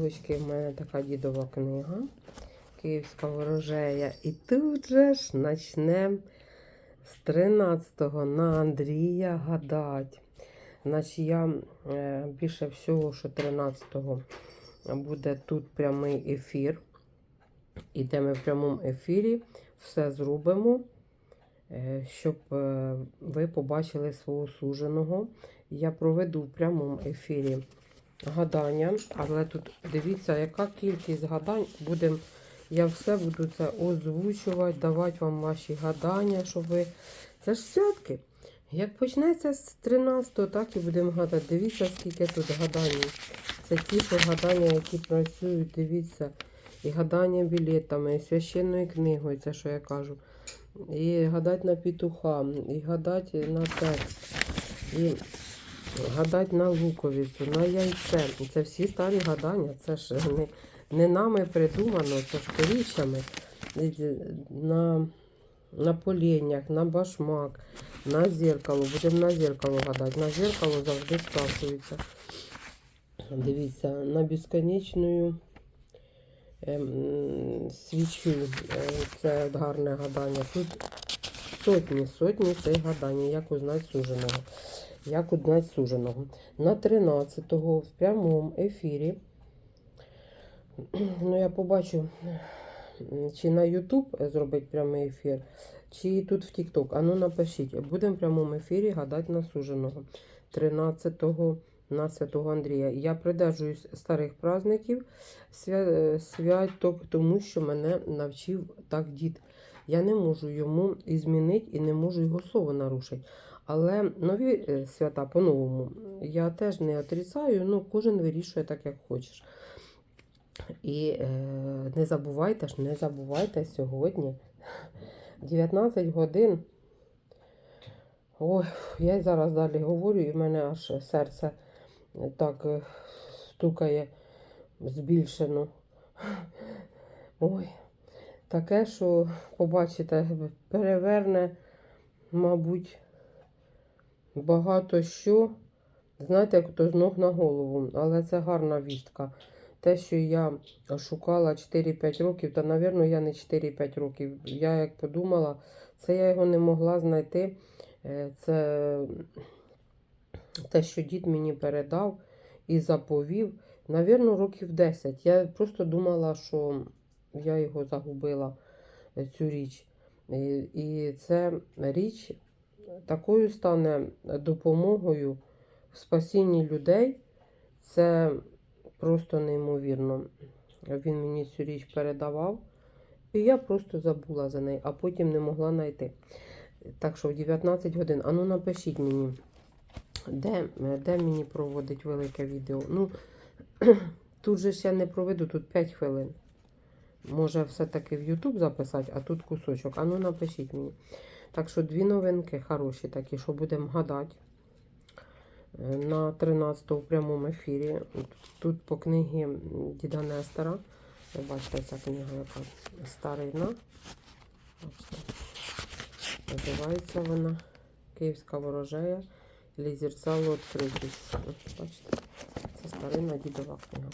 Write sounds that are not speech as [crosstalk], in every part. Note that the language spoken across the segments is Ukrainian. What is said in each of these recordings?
дівчатки, в мене така дідова книга. Київська ворожея. І тут же ж почнемо з 13-го на Андрія гадать. Значить, я е, більше всього, що 13-го буде тут прямий ефір. І де ми в прямому ефірі все зробимо, е, щоб е, ви побачили свого суженого. Я проведу в прямому ефірі гадання, але тут дивіться, яка кількість гадань буде. Я все буду це озвучувати, давати вам ваші гадання, щоб ви. Це ж святки. Як почнеться з 13-го, так і будемо гадати. Дивіться, скільки тут гадань. Це ті, що гадання, які працюють, дивіться. І гадання білетами, і священною книгою, це що я кажу. І гадати на петуха, і гадати на текст, і гадати на луковицю, на яйце. Це всі старі гадання. Це ж не, не нами придумано, це сторіччями. На, на поленях, на башмак, на зеркало. Будемо на зеркало гадати. На зеркало завжди спрашується. Дивіться, на безконечну ем, свічу. Е, Це гарне гадання. Тут сотні, сотні цих гадань, як узнати суженого. Як узнати суженого. На 13-го в прямому ефірі. [clears throat] Ну, я побачу, чи на YouTube зробить прямий ефір, чи тут в TikTok. А ну напишіть, будемо в прямому ефірі гадати на суженого. 13-го на Святого Андрія. Я придержуюсь старих праздників свя- святок, тому що мене навчив так дід. Я не можу йому змінити, і не можу його слово нарушити. Але нові е, свята по-новому я теж не отрицаю, ну кожен вирішує так, як хочеш. І е, не забувайте ж, не забувайте сьогодні 19 годин. Ой, я зараз далі говорю, і в мене аж серце так е, стукає збільшено. Ой, таке, що побачите, переверне, мабуть, багато що. Знаєте, як то з ног на голову, але це гарна вістка. Те, що я шукала 4-5 років, та, напевно, я не 4-5 років. Я як подумала, це я його не могла знайти. Е, Це те, що дід мені передав і заповів, навірно, років 10. Я просто думала, що я його загубила, е, цю річ. І, і це річ такою стане допомогою в спасінні людей. Це просто неймовірно. Він мені цю річ передавав, і я просто забула за неї, а потім не могла знайти. Так що в 19 годин. Ану напишіть мені, де, де мені проводить велике відео. Ну, [clears throat] тут же ж я не проведу, тут 5 хвилин. Може, все-таки в YouTube записати, а тут кусочок. Ану напишіть мені. Так що дві новинки хороші такі, що будемо гадати. Е, На 13 у прямому ефірі. Тут по книгі Діда Нестера. Ви бачите, ця книга яка старина. Називається вона Київська ворожея. Лізерцало відкритість. Бачите, це старинна дідова книга.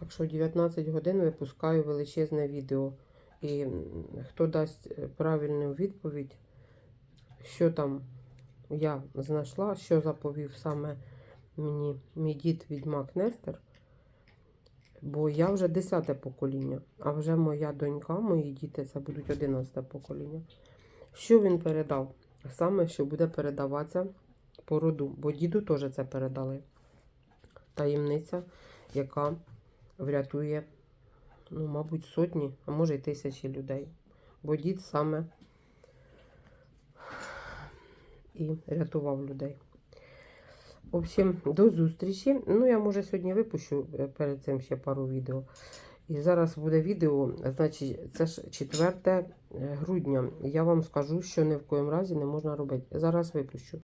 Так що в 19 годин випускаю величезне відео. І хто дасть е, правильну відповідь, що там я знайшла, що заповів саме мені мій дід відьмак Нестер. Бо я вже 10 покоління, а вже моя донька, мої діти це будуть 11 покоління. Що він передав? Саме, що буде передаватися по роду, бо діду теж це передали. Таємниця, яка врятує, ну, мабуть, сотні, а може й тисячі людей. Бо дід саме і рятував людей. В общем, до зустрічі. Ну, я може сьогодні випущу е, перед цим ще пару відео. І зараз буде відео, значить, це ж 4 грудня. Я вам скажу, що ні в коїм разі не можна робити. Зараз випущу.